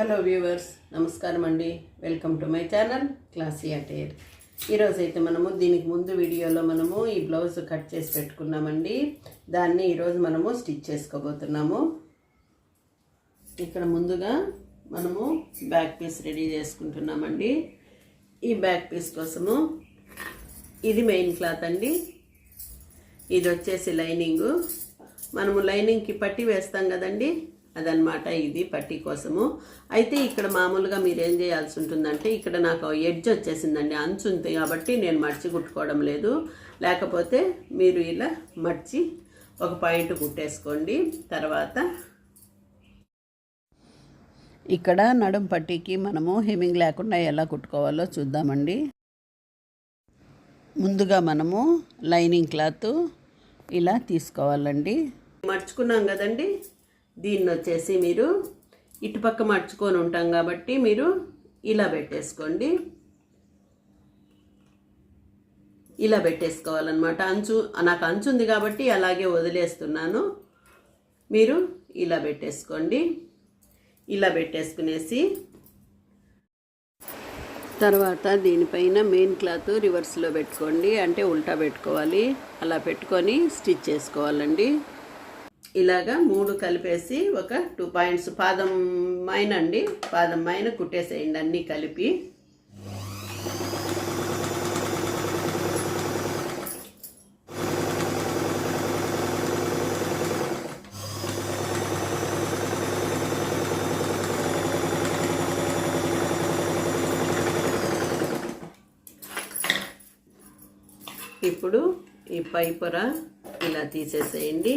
Hello viewers నమస్కారం అండి. Welcome to my channel classy attire ఈరోజు అయితే మనము దీనికి ముందు వీడియోలో మనము ఈ బ్లౌజ్ కట్ చేసి పెట్టుకున్నామండి. దాన్ని ఈరోజు మనము స్టిచ్ చేసుకోబోతున్నాము. ఇక్కడ ముందుగా మనము బ్యాక్ పీస్ రెడీ చేసుకుంటున్నామండి. ఈ బ్యాక్ పీస్ కోసము ఇది మెయిన్ క్లాత్ అండి. ఇది వచ్చేసి లైనింగు. మనము లైనింగ్కి పట్టి వేస్తాం కదండి. అదనమాట ఇది పట్టి కోసము. అయితే ఇక్కడ మామూలుగా మీరు ఏం చేయాల్సి ఉంటుందంటే ఇక్కడ నాకు ఎడ్జ్ వచ్చేసిందండి అంచు ఉంది కాబట్టి నేను మర్చి కుట్టుకోవడం లేదు. లేకపోతే మీరు ఇలా మర్చి ఒక పాయింట్ కుట్టేసుకోండి. తర్వాత ఇక్కడ నడుం పట్టీకి మనము హెమింగ్ లేకుండా ఎలా కుట్టుకోవాలో చూద్దామండి. ముందుగా మనము లైనింగ్ క్లాత్ ఇలా తీసుకోవాలండి. మర్చుకున్నాం కదండి? దీన్ని వచ్చేసి మీరు ఇటుపక్క మర్చుకొని ఉంటాం కాబట్టి మీరు ఇలా పెట్టేసుకోండి. ఇలా పెట్టేసుకోవాలన్నమాట. అంచు నాకు అంచు ఉంది కాబట్టి అలాగే వదిలేస్తున్నాను. మీరు ఇలా పెట్టేసుకోండి. ఇలా పెట్టేసుకునేసి తర్వాత దీనిపైన మెయిన్ క్లాత్ రివర్స్లో పెట్టుకోండి. అంటే ఉల్టా పెట్టుకోవాలి. అలా పెట్టుకొని స్టిచ్ చేసుకోవాలండి. ఇలాగా మూడు కలిపేసి ఒక టూ పాయింట్స్ పాదం మైన అండి పాదం మైన కుట్టేసేయండి అన్నీ కలిపి. ఇప్పుడు ఈ పైపొర ఇలా తీసేసేయండి.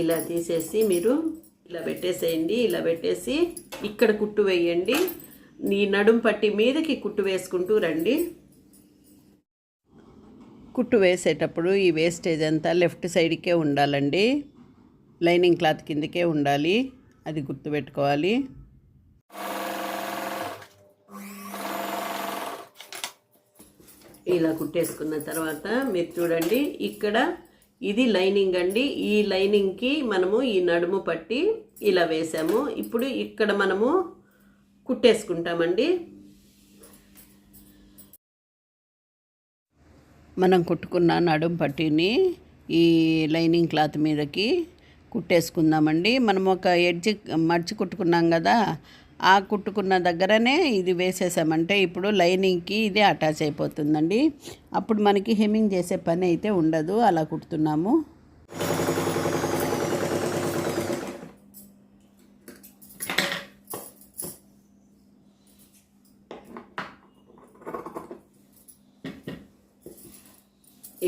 ఇలా తీసేసి మీరు ఇలా పెట్టేసేయండి ఇలా పెట్టేసి ఇక్కడ కుట్టు వేయండి. నీ నడుం పట్టి మీదకి కుట్టు వేసుకుంటూ రండి. కుట్టు వేసేటప్పుడు ఈ వేస్టేజ్ అంతా లెఫ్ట్ సైడ్కే ఉండాలండి. లైనింగ్ క్లాత్ కిందకే ఉండాలి. అది గుర్తుపెట్టుకోవాలి ఇలా కుట్టేసుకున్న తర్వాత మీరు చూడండి ఇక్కడ ఇది లైనింగ్ అండి. ఈ లైనింగ్కి మనము ఈ నడుము పట్టి ఇలా వేసాము. ఇప్పుడు ఇక్కడ మనము కుట్టేసుకుంటామండి. మనం కుట్టుకున్న నడుము పట్టిని ఈ లైనింగ్ క్లాత్ మీదకి కుట్టేసుకుందామండి. మనం ఒక ఎడ్జి మర్చి కుట్టుకున్నాం కదా ఆ కుట్టుకున్న దగ్గరనే ఇది వేసేసామంటే ఇప్పుడు లైనింగ్కి ఇది అటాచ్ అయిపోతుందండి. అప్పుడు మనకి హెమ్మింగ్ చేసే పని అయితే ఉండదు. అలా కుడుతున్నాము.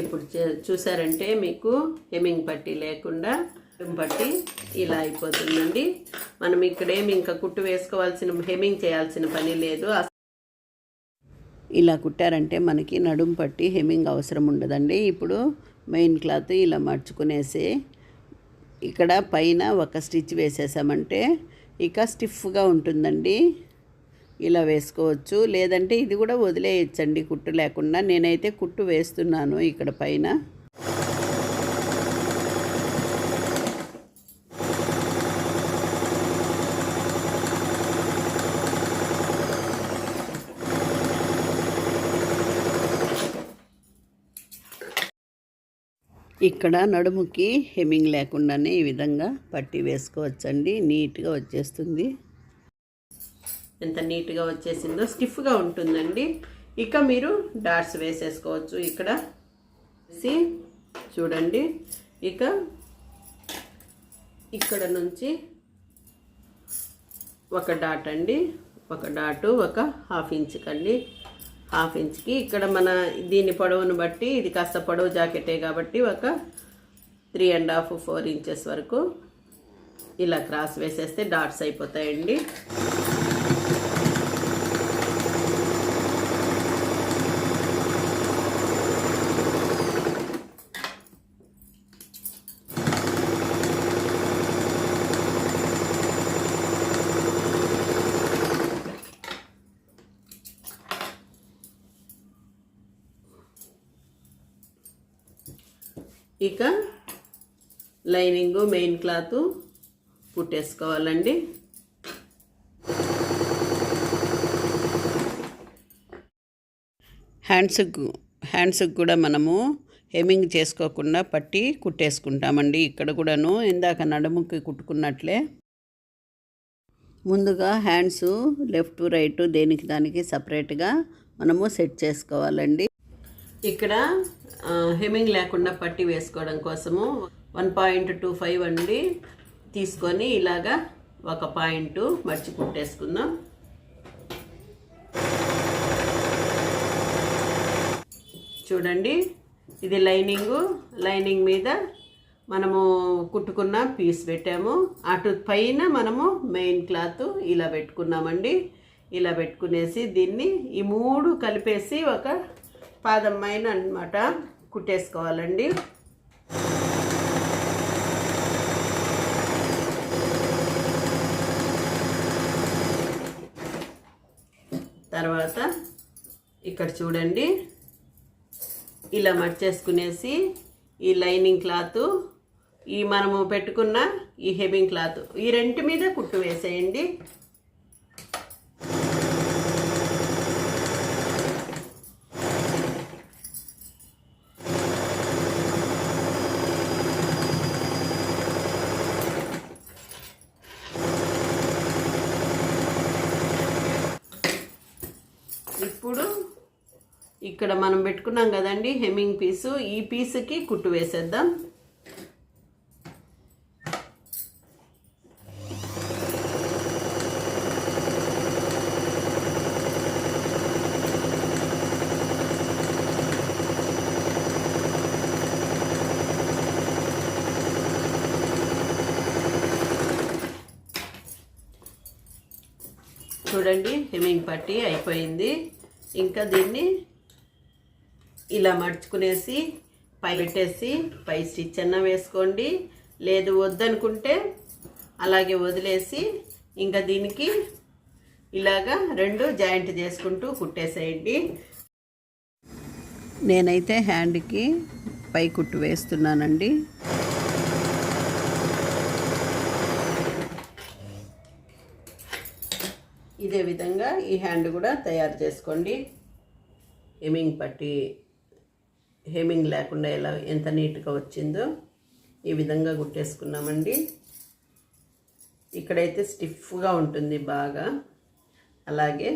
ఇప్పుడు చూసారంటే మీకు హెమ్మింగ్ పట్టి లేకుండా పట్టి ఇలా అయిపోతుందండి. మనం ఇక్కడేమి ఇంకా కుట్టు వేసుకోవాల్సిన హెమింగ్ చేయాల్సిన పని లేదు. ఇలా కుట్టారంటే మనకి నడుం పట్టి హెమింగ్ అవసరం ఉండదండి. ఇప్పుడు మెయిన్ క్లాత్ ఇలా మర్చుకునేసి ఇక్కడ పైన ఒక స్టిచ్ వేసేసామంటే ఇక స్టిఫ్గా ఉంటుందండి. ఇలా వేసుకోవచ్చు. లేదంటే ఇది కూడా వదిలేయచ్చండి కుట్టు లేకుండా. నేనైతే కుట్టు వేస్తున్నాను ఇక్కడ పైన. ఇక్కడ నడుముకి హెమ్మింగ్ లేకుండానే ఈ విధంగా పట్టి వేసుకోవచ్చండి. నీట్గా వచ్చేస్తుంది. ఎంత నీట్గా వచ్చేసిందో స్టిఫ్గా ఉంటుందండి. ఇక మీరు డాట్స్ వేసేసుకోవచ్చు ఇక్కడ. చూడండి. ఇక ఇక్కడ నుంచి ఒక డాట్ అండి. ఒక డాటు ఒక హాఫ్ ఇంచ్ కండి హాఫ్ ఇంచ్కి. ఇక్కడ మన దీని పొడవును బట్టి ఇది కాస్త పొడవు జాకెటే కాబట్టి ఒక three and half four inches వరకు ఇలా క్రాస్ వేసేస్తే డాట్స్ అయిపోతాయండి. లైనింగ్ మెయిన్ క్లాత్ కుట్టేసుకోవాలండి హ్యాండ్స్ హ్యాండ్స్ కూడా మనము హెమింగ్ చేసుకోకుండా పట్టి కుట్టేసుకుంటామండి. ఇక్కడ కూడాను ఇందాక నడుముకి కుట్టుకున్నట్లే. ముందుగా హ్యాండ్స్ లెఫ్ట్ రైట్ దేనికి దానికి సపరేట్గా మనము సెట్ చేసుకోవాలండి. ఇక్కడ హెమింగ్ లేకుండా పట్టి వేసుకోవడం కోసము వన్ పాయింట్ టూ ఫైవ్ అండి. తీసుకొని ఇలాగా ఒక పాయింట్ మర్చి కుట్టేసుకుందాం. చూడండి ఇది లైనింగు. లైనింగ్ మీద మనము కుట్టుకున్న పీస్ పెట్టాము. అటు పైన మనము మెయిన్ క్లాత్ ఇలా పెట్టుకున్నామండి. ఇలా పెట్టుకునేసి దీన్ని ఈ మూడు కలిపేసి ఒక పాదం పైన అనమాట కుట్టేసుకోవాలండి. తర్వాత ఇక్కడ చూడండి. ఇలా మర్చేసుకునేసి ఈ లైనింగ్ క్లాత్ ఈ మనము పెట్టుకున్న ఈ హెవింగ్ క్లాత్ ఈ రెంటి మీద కుట్టు వేసేయండి ఇప్పుడు ఇక్కడ మనం పెట్టుకున్నాం కదండి హెమ్మింగ్ పీసు. ఈ పీసుకి కుట్టు వేసేద్దాం. చూడండి హెమ్మింగ్ పట్టి అయిపోయింది. ఇంకా దీన్ని ఇలా మడుచుకునేసి పై పెట్టేసి పై స్టిచ్ అన్న వేసుకోండి. లేదు వద్దనుకుంటే అలాగే వదిలేసి ఇంకా దీనికి ఇలాగా రెండు జాయింట్ చేసుకుంటూ కుట్టేసేయండి. నేనైతే హ్యాండ్కి పై కుట్టు వేస్తున్నానండి. ఇదే విధంగా ఈ హ్యాండ్ కూడా తయారు చేసుకోండి. ఎమింగ్ పట్టి హేమింగ్ లేకుండా ఎలా ఎంత నీట్గా వచ్చిందో ఈ విధంగా కుట్టేసుకున్నామండి ఇక్కడైతే స్టిఫ్గా ఉంటుంది బాగా. అలాగే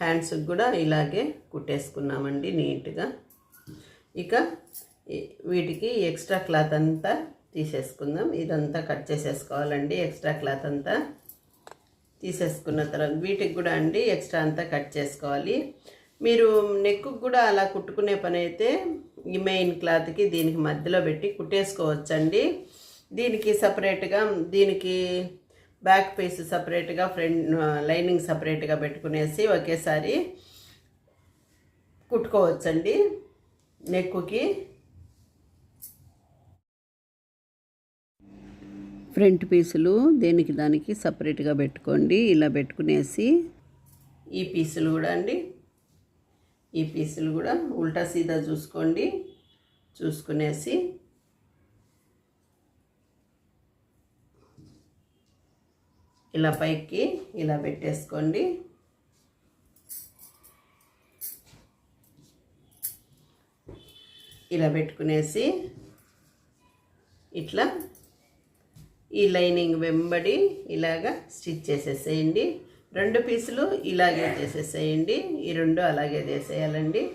హ్యాండ్స్కి కూడా ఇలాగే కుట్టేసుకున్నామండి నీట్గా. ఇక వీటికి ఎక్స్ట్రా క్లాత్ అంతా తీసేసుకుందాం. ఇదంతా కట్ చేసేసుకోవాలండి ఎక్స్ట్రా క్లాత్ అంతా. తీసేసుకున్న తర్వాత వీటికి కూడా అండి ఎక్స్ట్రా అంతా కట్ చేసుకోవాలి. మీరు నెక్కు కూడా అలా కుట్టుకునే పని అయితే ఈ మెయిన్ క్లాత్కి దీనికి మధ్యలో పెట్టి కుట్టేసుకోవచ్చండి. దీనికి సపరేట్గా దీనికి బ్యాక్ పీస్ సపరేట్గా ఫ్రంట్ లైనింగ్ సపరేట్గా పెట్టుకునేసి ఒకేసారి కుట్టుకోవచ్చండి నెక్కుకి. ఫ్రంట్ పీసులు దేనికి దానికి సపరేట్గా పెట్టుకోండి ఇలా పెట్టుకునేసి. ఈ పీసులు కూడా అండి. ఈ పీసులు కూడా ఉల్టా సీదా చూసుకోండి. చూసుకునేసి ఇలా పైకి ఇలా పెట్టేసుకోండి. ఇలా పెట్టుకునేసి ఇట్లా ఈ లైనింగ్ వెంబడి ఇలాగా స్టిచ్ చేసేసేయండి. రెండు పీసులు ఇలాగే చేసేసేయండి. ఈ రెండు అలాగే చేసేయాలండి.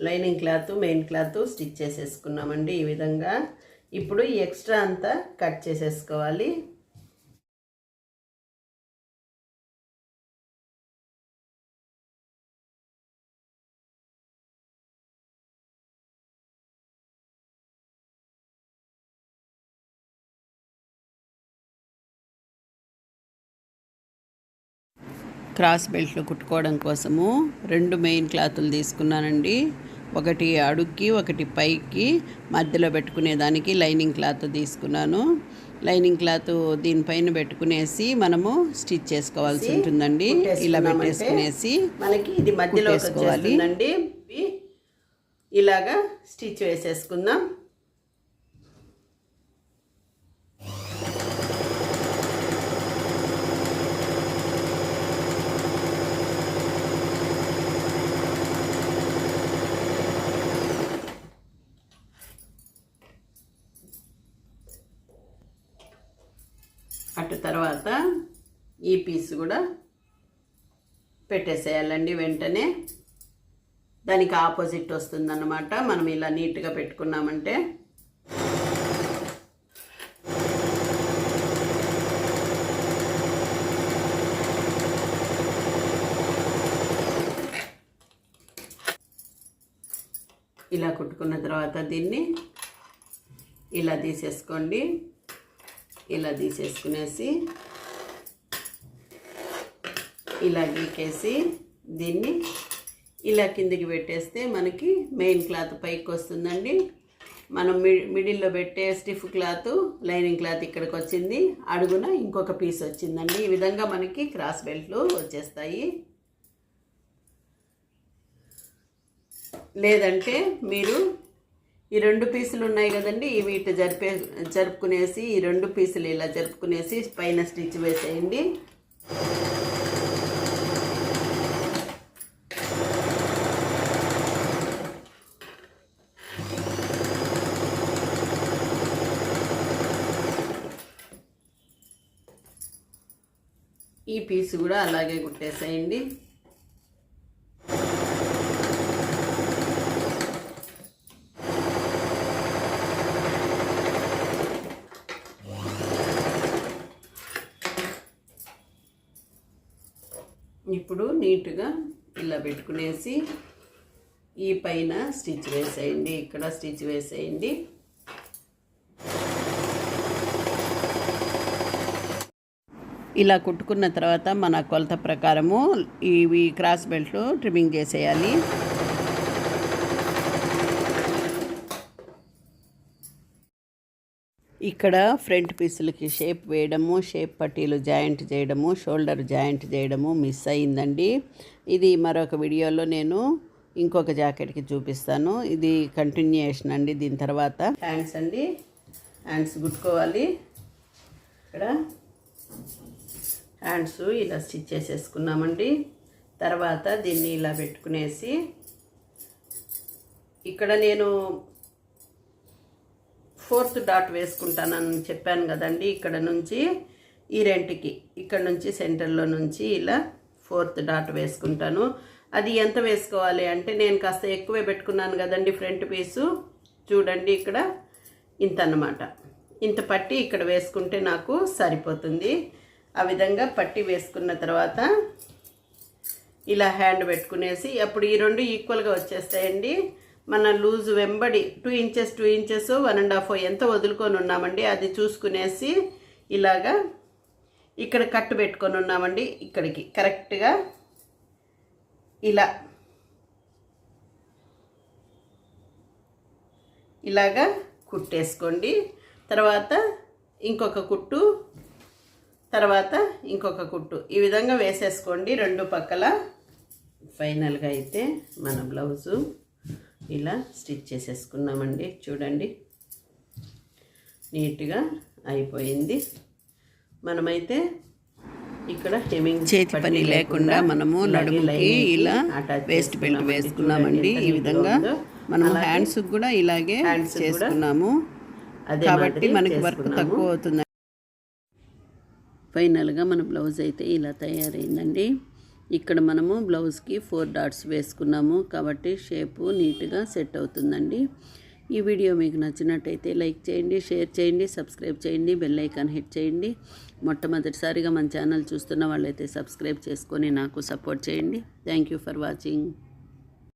Lining cloth main cloth stitch చేసేసుకున్నామండి ఈ విధంగా. ఇప్పుడు ఈ ఎక్స్ట్రా అంతా కట్ చేసేసుకోవాలి. క్రాస్ బెల్ట్లు కుట్టుకోవడం కోసము రెండు మెయిన్ క్లాతులు తీసుకున్నానండి. ఒకటి అడుక్కి ఒకటి పైకి మధ్యలో పెట్టుకునేదానికి లైనింగ్ క్లాత్ తీసుకున్నాను. లైనింగ్ క్లాత్ దీనిపైన పెట్టుకునేసి మనము స్టిచ్ చేసుకోవాల్సి ఉంటుందండి. ఇలా పెట్టేసుకునేసి మనకి ఇది మధ్యలో వేసుకోవాలి ఇలాగా స్టిచ్ వేసేసుకుందాం. తర్వాత ఈ పీస్ కూడా పెట్టేసేయాలండి వెంటనే. దానికి ఆపోజిట్ వస్తుందన్నమాట. మనం ఇలా నీట్గా పెట్టుకున్నామంటే. ఇలా కుట్టుకున్న తర్వాత దీన్ని ఇలా తీసేసుకోండి. ఇలా తీసేసుకునేసి ఇలా గీకేసి దీన్ని ఇలా కిందికి పెట్టేస్తే మనకి మెయిన్ క్లాత్ పైకి వస్తుందండి. మనం మిడిల్లో పెట్టే స్టిఫ్ క్లాత్ లైనింగ్ క్లాత్ ఇక్కడికి వచ్చింది. అడుగున ఇంకొక పీస్ వచ్చిందండి. ఈ విధంగా మనకి క్రాస్ బెల్ట్లు వచ్చేస్తాయి. లేదంటే మీరు ఈ రెండు పీసులు ఉన్నాయి కదండి ఇవి ఇటు జరిపే జరుపుకునేసి ఈ రెండు పీసులు ఇలా జరుపుకునేసి పైన స్టిచ్ వేసేయండి. ఈ పీస్ కూడా అలాగే కుట్టేసేయండి. ఇప్పుడు నీట్గా ఇలా పెట్టుకునేసి ఈ పైన స్టిచ్ వేసేయండి. ఇక్కడ స్టిచ్ వేసేయండి. ఇలా కుట్టుకున్న తర్వాత మన కొలత ప్రకారము ఇవి క్రాస్ బెల్ట్లు ట్రిమ్మింగ్ చేసేయాలి. ఇక్కడ ఫ్రంట్ పీసులకి షేప్ వేయడము షేప్ పట్టీలు జాయింట్ చేయడము షోల్డర్ జాయింట్ చేయడము మిస్ అయిందండి. ఇది మరొక వీడియోలో నేను ఇంకొక జాకెట్కి చూపిస్తాను. ఇది కంటిన్యూయేషన్ అండి. దీని తర్వాత హ్యాండ్స్ అండి. హ్యాండ్స్ గుట్టుకోవాలి. ఇక్కడ హ్యాండ్స్ ఇలా స్టిచ్ చేసేసుకున్నామండి. తర్వాత దీన్ని ఇలా పెట్టుకునేసి ఇక్కడ నేను ఫోర్త్ డాట్ వేసుకుంటానని చెప్పాను కదండి ఇక్కడ నుంచి ఈ రెంట్కి. ఇక్కడ నుంచి సెంటర్లో నుంచి ఇలా ఫోర్త్ డాట్ వేసుకుంటాను. అది ఎంత వేసుకోవాలి అంటే నేను కాస్త ఎక్కువే పెట్టుకున్నాను కదండి ఫ్రంట్ పీసు. చూడండి ఇక్కడ ఇంత అన్నమాట. ఇంత పట్టి ఇక్కడ వేసుకుంటే నాకు సరిపోతుంది. ఆ విధంగా పట్టి వేసుకున్న తర్వాత ఇలా హ్యాండ్ పెట్టుకునేసి అప్పుడు ఈ రెండు ఈక్వల్గా వచ్చేస్తాయండి. మన లూజ్ వెంబడి two inches two inches one and half ఎంత వదులుకొని ఉన్నామండి అది చూసుకునేసి ఇలాగా ఇక్కడ కట్టు పెట్టుకొని ఉన్నామండి ఇక్కడికి. కరెక్ట్గా ఇలా ఇలాగా కుట్టేసుకోండి. తర్వాత ఇంకొక కుట్టు తర్వాత ఇంకొక కుట్టు. ఈ విధంగా వేసేసుకోండి రెండు పక్కల. ఫైనల్గా అయితే మన బ్లౌజు. ఇలా స్టిచ్ చేసేసుకున్నామండి. చూడండి. నీట్గా అయిపోయింది. మనమైతే ఇక్కడ హెమింగ్ చేతి పని లేకుండా మనము నడుముకి ఇలా వేస్ట్ బెల్ట్ వేసుకున్నామండి. ఈ విధంగా మనము హ్యాండ్స్ కూడా ఇలాగే చేసుకున్నాము. కాబట్టి మనకి వర్క్ తక్కువ అవుతుంది ఫైనల్గా మన బ్లౌజ్ అయితే ఇలా తయారైందండి. ఇక్కడ మనము బ్లౌజ్కి ఫోర్ డాట్స్ వేసుకున్నాము కాబట్టి షేపు నీట్గా సెట్ అవుతుందండి. ఈ వీడియో మీకు నచ్చినట్టయితే లైక్ చేయండి షేర్ చేయండి సబ్స్క్రైబ్ చేయండి బెల్ ఐకాన్ హిట్ చేయండి. మొట్టమొదటిసారిగా మన ఛానల్ చూస్తున్న వాళ్ళైతే సబ్స్క్రైబ్ చేసుకొని నాకు సపోర్ట్ చేయండి. Thank you for watching.